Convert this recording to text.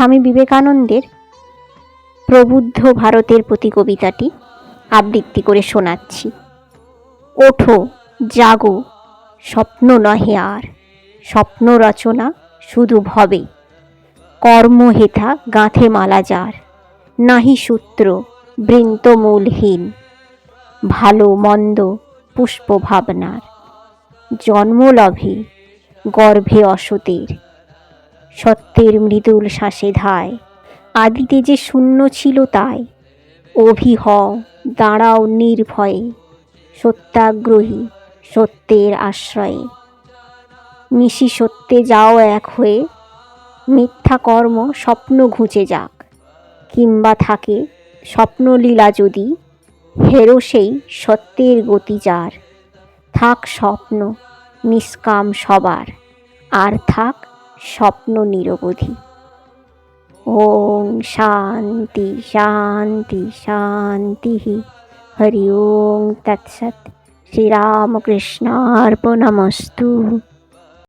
স্বামী বিবেকানন্দের প্রবুদ্ধ ভারতের প্রতি কবিতাটি আবৃত্তি করে শোনাচ্ছি। ওঠো, জাগো, স্বপ্ন নহে আর, স্বপ্ন রচনা শুধু ভবে। কর্মহেথা গাঁথে মালা যার, নাহি সূত্র বৃন্তমূলহীন। ভালো, মন্দ পুষ্প ভাবনার জন্মলভে গর্ভে অসতের। সত্যের মৃদুল শ্বাসে ধায়। আদিতে যে শূন্য ছিল তাই। অভিহ দাঁড়াও নির্ভয়ে। সত্যাগ্রহী, সত্যের আশ্রয়ে। মিশি সত্যে যাও এক হয়ে। মিথ্যা কর্ম স্বপ্ন ঘুচে যাক। কিংবা থাকে স্বপ্নলীলা যদি, হেরো সেই সত্যের গতি যার। থাক স্বপ্ন, নিষ্কাম সবার। আর থাক স্বপ্ন নিরবধি। ওম শান্তি শান্তি শান্তি। হরি ওং তৎসৎ। শ্রীরামকৃষ্ণার্পণমস্তু।